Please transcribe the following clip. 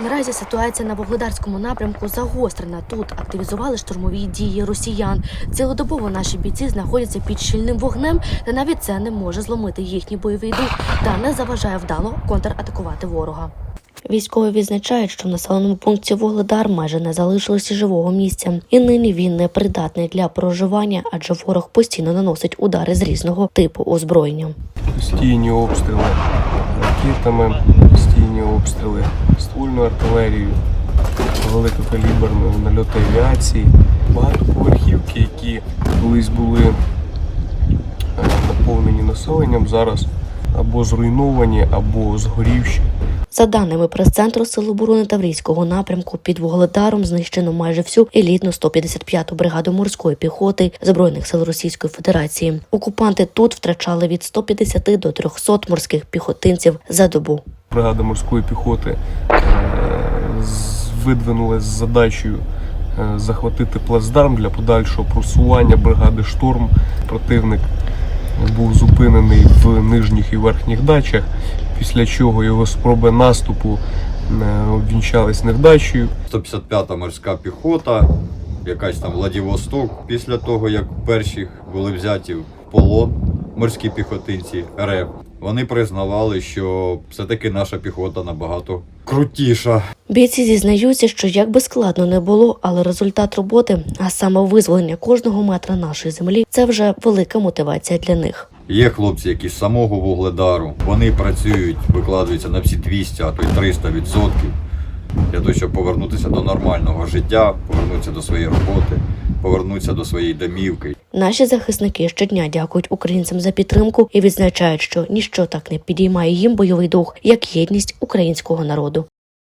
Наразі ситуація на Вугледарському напрямку загострена. Тут активізували штурмові дії росіян. Цілодобово наші бійці знаходяться під щільним вогнем, та навіть це не може зломити їхній бойовий дух та не заважає вдало контратакувати ворога. Військові відзначають, що в населеному пункті Вугледар майже не залишилося живого місця, і нині він не придатний для проживання, адже ворог постійно наносить удари з різного типу озброєння. постійні обстріли ракетами, постійні обстріли ствольною артилерію, великокаліберну нальоти авіації, багатоповерхівки, які колись були е, наповнені населенням, зараз або зруйновані, або згорівші. За даними прес-центру Сил оборони Таврійського напрямку, під Вугледаром знищено майже всю елітну 155-ту бригаду морської піхоти збройних сил Російської Федерації. Окупанти тут втрачали від 150 до 300 морських піхотинців за добу. Бригада морської піхоти е, видвинулась з задачею е, захватити плацдарм для подальшого просування бригади Шторм. Противник був зупинений в нижніх і верхніх дачах, після чого його спроби наступу е, обвінчались невдачею. 155-та морська піхота, якась там Владивосток. Після того, як перші були взяті в полон морські піхотинці РФ, вони признавали, що все-таки наша піхота набагато крутіша. Бійці зізнаються, що як би складно не було, але результат роботи, а саме визволення кожного метра нашої землі, це вже велика мотивація для них. Є хлопці, які з самого вугледару вони працюють, викладаються на всі 200, а то й 300 відсотків для того, щоб повернутися до нормального життя, повернутися до своєї роботи, повернутися до своєї домівки. Наші захисники щодня дякують українцям за підтримку і відзначають, що ніщо так не підіймає їм бойовий дух, як єдність українського народу.